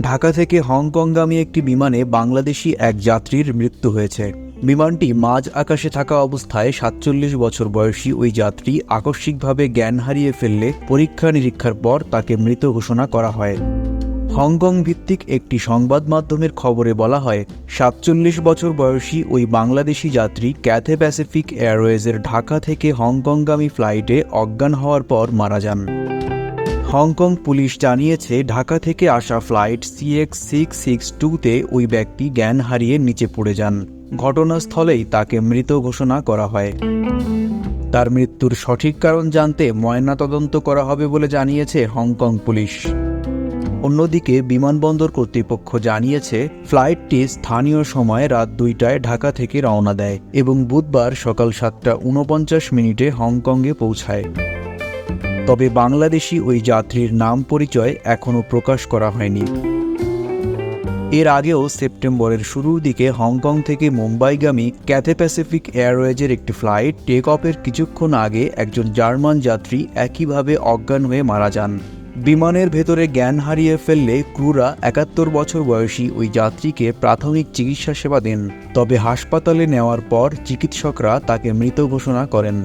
ঢাকা থেকে হংকংগামী একটি বিমানে বাংলাদেশি এক যাত্রীর মৃত্যু হয়েছে। বিমানটি মাঝ আকাশে থাকা অবস্থায় সাতচল্লিশ বছর বয়সী ওই যাত্রী আকস্মিকভাবে জ্ঞান হারিয়ে ফেললে পরীক্ষা নিরীক্ষার পর তাকে মৃত ঘোষণা করা হয়। হংকং ভিত্তিক একটি সংবাদ মাধ্যমের খবরে বলা হয়, সাতচল্লিশ বছর বয়সী ওই বাংলাদেশি যাত্রী ক্যাথে প্যাসিফিক এয়ারওয়েজের ঢাকা থেকে হংকংগামী ফ্লাইটে অজ্ঞান হওয়ার পর মারা যান। হংকং পুলিশ জানিয়েছে, ঢাকা থেকে আসা ফ্লাইট সিএক্স সিক্স সিক্স টুতে ওই ব্যক্তি জ্ঞান হারিয়ে নিচে পড়ে যান। ঘটনাস্থলেই তাকে মৃত ঘোষণা করা হয়। তার মৃত্যুর সঠিক কারণ জানতে ময়নাতদন্ত করা হবে বলে জানিয়েছে হংকং পুলিশ। অন্যদিকে বিমানবন্দর কর্তৃপক্ষ জানিয়েছে, ফ্লাইটটি স্থানীয় সময় রাত দুইটায় ঢাকা থেকে রওনা দেয় এবং বুধবার সকাল সাতটা উনপঞ্চাশ মিনিটে হংকংয়ে পৌঁছায়। তবে বাংলাদেশি ওই যাত্রীর নাম পরিচয় এখনও প্রকাশ করা হয়নি। এর আগেও সেপ্টেম্বরের শুরুর দিকে হংকং থেকে মুম্বাইগামী ক্যাথে প্যাসিফিক এয়ারওয়েজের একটি ফ্লাইট টেক অফের কিছুক্ষণ আগে একজন জার্মান যাত্রী একইভাবে অজ্ঞান হয়ে মারা যান। বিমানের ভেতরে জ্ঞান হারিয়ে ফেললে ক্রুরা একাত্তর বছর বয়সী ওই যাত্রীকে প্রাথমিক চিকিৎসা সেবা দেন, তবে হাসপাতালে নেওয়ার পর চিকিৎসকরা তাকে মৃত ঘোষণা করেন।